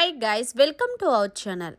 Hi guys welcome to our channel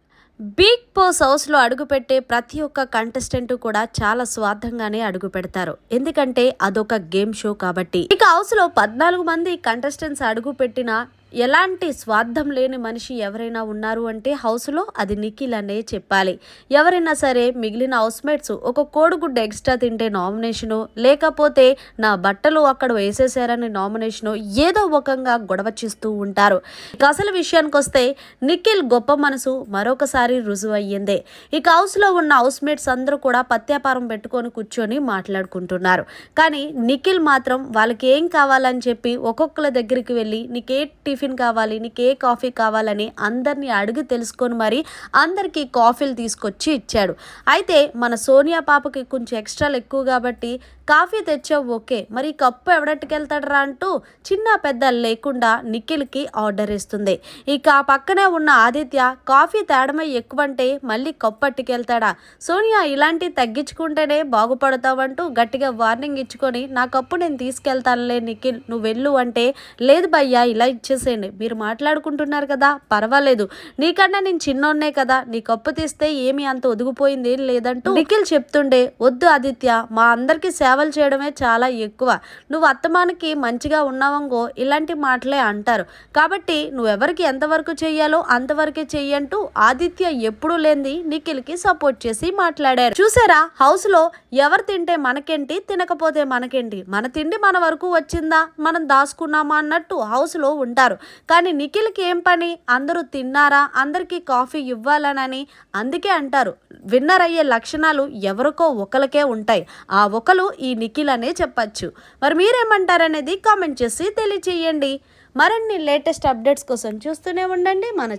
Bigg Boss హౌస్లో అడుగుపెట్టే ప్రతి ఒక్క కంటెస్టెంట్ కూడా చాలా స్వార్థంగానే అడుగు పెడతారు ఎందుకంటే అదొక గేమ్ షో కాబట్టి. ఇక హౌస్లో పద్నాలుగు మంది కంటెస్టెంట్స్ అడుగు పెట్టిన ఎలాంటి స్వార్థం లేని మనిషి ఎవరైనా ఉన్నారు అంటే హౌస్లో అది నిఖిల్ అనే చెప్పాలి. ఎవరైనా సరే మిగిలిన హౌస్మేట్స్ ఒక కోడిగుడ్డ ఎక్స్ట్రా తింటే నామినేషను లేకపోతే నా బట్టలు అక్కడ వేసేసారని నామినేషను ఏదో ఒకంగా గొడవ చేస్తూ ఉంటారు. ఇక అసలు విషయానికి వస్తే నిఖిల్ గొప్ప మనసు మరొకసారి రుజువు అయ్యిందే. ఇక హౌస్లో ఉన్న హౌస్మేట్స్ అందరూ కూడా పత్యాపారం పెట్టుకొని కూర్చొని మాట్లాడుకుంటున్నారు. కానీ నిఖిల్ మాత్రం వాళ్ళకి ఏం కావాలని చెప్పి ఒక్కొక్కల దగ్గరికి వెళ్ళి నీకే టిఫిన్ కావాలి నీకే కాఫీ కావాలని అందరినీ అడిగి తెలుసుకొని మరి అందరికీ కాఫీలు తీసుకొచ్చి ఇచ్చాడు. అయితే మన సోనియా పాపకి కొంచెం ఎక్స్ట్రాలు ఎక్కువ కాబట్టి కాఫీ తెచ్చావు ఓకే. మరి కప్పు ఎవడట్టుకెళ్తాడరా అంటూ చిన్న పెద్ద లేకుండా నిఖిల్కి ఆర్డర్ ఇస్తుంది. ఇక ఆ పక్కనే ఉన్న ఆదిత్య కాఫీ తేడమే ఎక్కువంటే మళ్ళీ కప్పు పట్టుకెళ్తాడా సోనియా ఇలాంటివి తగ్గించుకుంటేనే బాగుపడతావంటూ గట్టిగా వార్నింగ్ ఇచ్చుకొని నా కప్పు నేను తీసుకెళ్తానులే నిఖిల్ నువ్వు వెళ్ళు అంటే లేదు భయ్యా ఇలా ఇచ్చేసేయండి మీరు మాట్లాడుకుంటున్నారు కదా పర్వాలేదు. నీకన్నా నేను చిన్నోన్నే కదా నీ కప్పు తీస్తే ఏమి అంత ఒదిగిపోయింది ఏం లేదంటూ నిఖిల్ చెప్తుండే వద్దు ఆదిత్య మా అందరికీ సేవలు చేయడమే చాలా ఎక్కువ. నువ్వు అత్తమానికి మంచిగా ఉన్నావంగో ఇలాంటి మాటలే అంటారు. కాబట్టి నువ్వెవరికి ఎంతవరకు చెయ్యాలో అంతవరకే చెయ్యంటూ ఆదిత్య ఎప్పుడూ లేనిది నిఖిల్కి సపోర్ట్ చేసి మాట్లాడారు. చూసారా హౌస్లో ఎవరు తింటే మనకేంటి తినకపోతే మనకేంటి? మన తిండి మన వరకు వచ్చిందా? మనం దాచుకున్నామా అన్నట్టు హౌస్లో ఉంటారు. కానీ నిఖిల్కి ఏం పని? అందరూ తిన్నారా? అందరికీ కాఫీ ఇవ్వాలనని అందుకే అంటారు. విన్నర్ అయ్యే లక్షణాలు ఎవరికో ఒకరికే ఉంటాయి. ఆ ఒకరు ఈ నిఖిల్ అనే చెప్పచ్చు. మరి మీరేమంటారనేది కామెంట్ చేసి తెలియచేయండి. మరిన్ని లేటెస్ట్ అప్డేట్స్ కోసం చూస్తూనే ఉండండి. మన